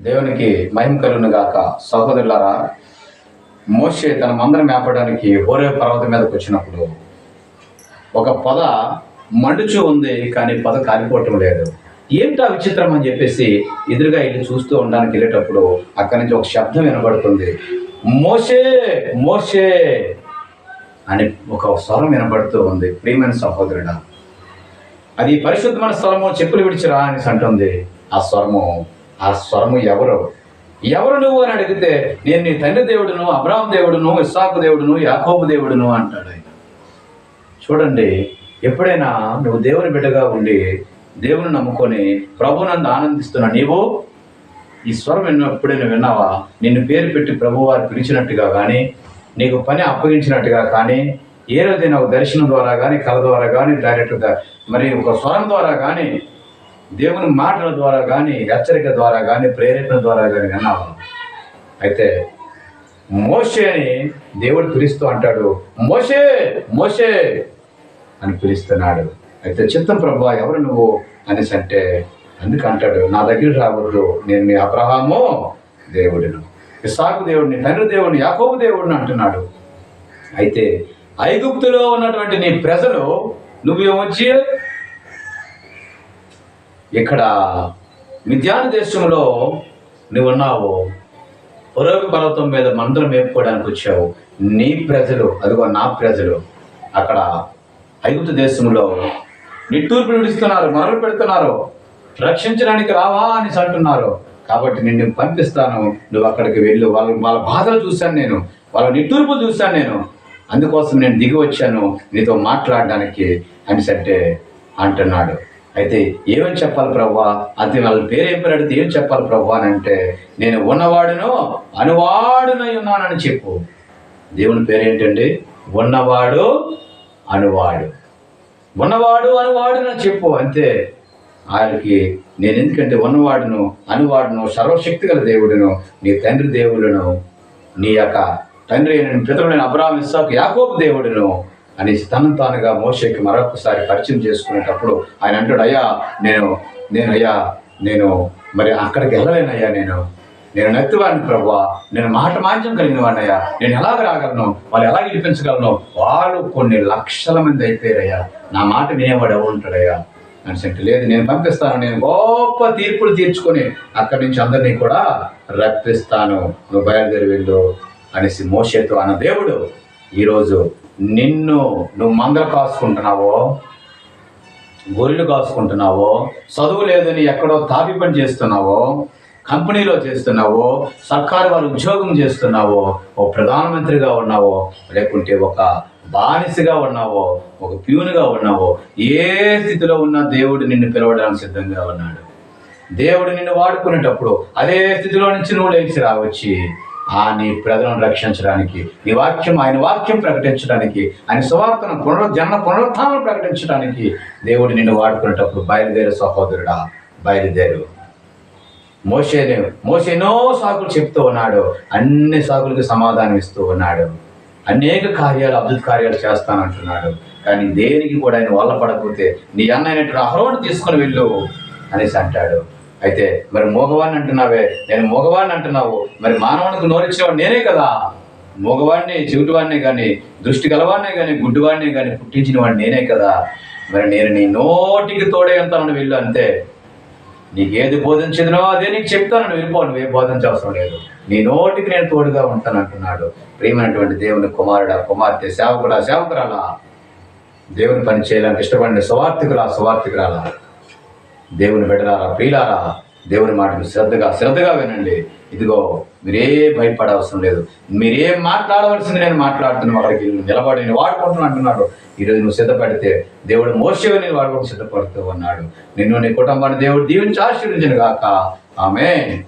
దేవునికి మహిమ కలుగును గాక. సహోదరులారా మోషే తన మందరం మేపడానికి ఓరే పర్వతం మీదకి వచ్చినప్పుడు ఒక పొద మండుచు ఉంది కానీ పొద కాలిపోవటం లేదు. ఏమిటా విచిత్రం అని చెప్పేసి ఎదురుగా వెళ్ళి చూస్తూ ఉండడానికి వెళ్ళేటప్పుడు అక్కడి నుంచి ఒక శబ్దం వినబడుతుంది. మోషే మోషే అని ఒక స్వరం వినబడుతూ ఉంది. ప్రియమైన సహోదరుడా అది పరిశుద్ధమైన స్వరము చెప్పులు విడిచిరా అని అంటుంది. ఆ స్వరము ఆ స్వరము ఎవరు? ఎవరు నువ్వు అని అడిగితే నేను నీ తండ్రి దేవుడును అబ్రాహం దేవుడును ఇస్సాకు దేవుడును యాకోబు దేవుడును అంటాడు ఆయన. చూడండి ఎప్పుడైనా నువ్వు దేవుని బిడ్డగా ఉండి దేవుని నమ్ముకొని ప్రభునందు ఆనందిస్తున్న నీవు ఈ స్వరం విన్న ఎప్పుడైనా విన్నావా? నిన్ను పేరు పెట్టి ప్రభు వారు పిలిచినట్టుగా కానీ నీకు పని అప్పగించినట్టుగా కానీ ఏ రోజైనా ఒక దర్శనం ద్వారా కానీ కళ ద్వారా కానీ డైరెక్ట్గా మరి ఒక స్వరం ద్వారా కానీ దేవుని మాటల ద్వారా కానీ హెచ్చరిక ద్వారా కానీ ప్రేరేపణ ద్వారా కానీ విన్నావా? అయితే మోషే అని దేవుడు పిలుస్తూ అంటాడు మోషే మోషే అని పిలుస్తున్నాడు. అయితే చిత్తం ప్రభు ఎవరు నువ్వు? అనేసి అంటే అందుకు అంటాడు నా దగ్గర రావద్దు నేను మీ అబ్రహాము దేవుడిను. ఇసాకు దేవుడిని తండ్రి దేవుడిని యాకోబు దేవుడిని అంటున్నాడు. అయితే ఐగుప్తులో ఉన్నటువంటి నీ ప్రజలు నువ్వేమొచ్చి ఇక్కడ మిథ్యాన దేశంలో నువ్వు ఉన్నావు పొరవి పర్వతం మీద మందులు మేపుకోవడానికి వచ్చావు నీ ప్రజలు అదిగో నా ప్రజలు అక్కడ ఐగుప్తు దేశంలో నిట్టూర్పు విడుస్తున్నారు మరలు పెడుతున్నారు రక్షించడానికి రావా అని అంటున్నారు. కాబట్టి నిన్ను పంపిస్తాను నువ్వు అక్కడికి వెళ్ళు వాళ్ళ వాళ్ళ బాధలు చూశాను నేను వాళ్ళ నిట్టూర్పులు చూశాను నేను. అందుకోసం నేను దిగి వచ్చాను నీతో మాట్లాడడానికి అని అంటే అంటున్నాడు. అయితే ఏమని చెప్పాలి ప్రవ్వా? అది వాళ్ళ పేరు ఏం పేరు అడిగితే ఏం చెప్పాలి ప్రవ్వా అని అంటే నేను ఉన్నవాడును అనువాడునై ఉన్నానని చెప్పు. దేవుని పేరేంటండి ఉన్నవాడు అనువాడు. ఉన్నవాడు అనువాడునని చెప్పు అంతే. ఆయనకి నేను ఎందుకంటే ఉన్నవాడును అనువాడును సర్వశక్తి గల దేవుడును నీ తండ్రి దేవుడును నీ యొక్క తండ్రి అయిన పితరుడైన అబ్రాహం ఇస్సాకు యాకోబు దేవుడును అనేసి తను తానుగా మోషేకి మరొకసారి పరిచయం చేసుకునేటప్పుడు ఆయన అంటాడు అయ్యా నేను నేను అయ్యా నేను మరి అక్కడికి వెళ్ళలేనయ్యా నేను. నేను నెత్తివాడిని ప్రభా నేను మాట మాంద్యం కలిగిన వాడినయ్యా నేను ఎలాగ రాగలను? వాళ్ళు ఎలా గెలిపించగలను వాళ్ళు కొన్ని లక్షల మంది అయిపోయారయ్యా. నా మాట వినేవాడు ఎవరు ఉంటాడయ్యా? అని అంటే లేదు. నేను పంపిస్తాను. నేను గొప్ప తీర్పులు తీర్చుకొని అక్కడి నుంచి అందరినీ కూడా రప్పిస్తాను. నువ్వు బయలుదేరి వెళ్ళు అనేసి మోసేతో అన్న దేవుడు ఈరోజు నిన్ను నువ్వు మందలు కాసుకుంటున్నావో గొర్రెలు కాసుకుంటున్నావో చదువు లేదని ఎక్కడో తాపి పని చేస్తున్నావో కంపెనీలో చేస్తున్నావో సర్కారు వారు ఉద్యోగం చేస్తున్నావో ఓ ప్రధానమంత్రిగా ఉన్నావో లేకుంటే ఒక బానిసగా ఉన్నావో ఒక ప్యూన్గా ఉన్నావో ఏ స్థితిలో ఉన్న దేవుడు నిన్ను పిలవడానికి సిద్ధంగా ఉన్నాడు. దేవుడు నిన్ను వాడుకునేటప్పుడు అదే స్థితిలో నుంచి నువ్వు లేచి రావచ్చి ఆ నీ ప్రజలను రక్షించడానికి నీ వాక్యం ఆయన వాక్యం ప్రకటించడానికి ఆయన సువార్తను పునరు జన్మ ప్రకటించడానికి దేవుడు నిన్ను వాడుకునేటప్పుడు బయలుదేరు సహోదరుడా బయలుదేరు. మోసేనే మోసేనో సాకులు చెప్తూ ఉన్నాడు అన్ని సాకులకి సమాధానం ఇస్తూ ఉన్నాడు. అనేక కార్యాలు అద్భుత కార్యాలు చేస్తానంటున్నాడు. కానీ దేనికి కూడా ఆయన వల్ల పడకపోతే నీ అన్న అయినటువంటి అహరోను తీసుకుని వెళ్ళు అనేసి అంటాడు. అయితే మరి మోగవాడిని అంటున్నావే? నేను మోగవాడిని అంటున్నావు. మరి మానవునికి నోరిచ్చేవాడు నేనే కదా. మోగవాడిని చెవిటివాడిని కానీ దృష్టి గలవాడినే కానీ గుడ్డివాడినే కానీ పుట్టించిన వాడు నేనే కదా. మరి నేను నీ నోటికి తోడే అంతాను వెళ్ళు అంతే. నీకేది ఏది బోధించదునో అదే నీకు చెప్తాను. నువ్వు వెళ్ళిపో నువ్వు ఏ బోధించవసరం లేదు. నీ నోటికి నేను తోడుగా ఉంటాను అంటున్నాడు ప్రియమైనటువంటి దేవుని కుమారుడా కుమార్తె సేవకుడా సేవకురాలా. దేవుని పని చేయాలని ఇష్టపడిన సువార్థికురా సువార్థికురాలా. దేవుని బిడ్డలారా ప్రియులారా దేవుని మాటలు శ్రద్ధగా శ్రద్ధగా వినండి. ఇదిగో మీరే భయపడవసరం లేదు. మీరేం మాట్లాడవలసింది నేను మాట్లాడుతున్నాను అక్కడికి నిలబడి నేను వాడుకుంటున్నాను అంటున్నాడు ఈరోజు నువ్వు సిద్ధపడితే దేవుడు మోసవి నేను వాడుకుంటూ సిద్ధపడుతూ ఉన్నాడు. నిన్ను నీ కుటుంబాన్ని దేవుడు దీవించి ఆశీర్వించను గాక. ఆమె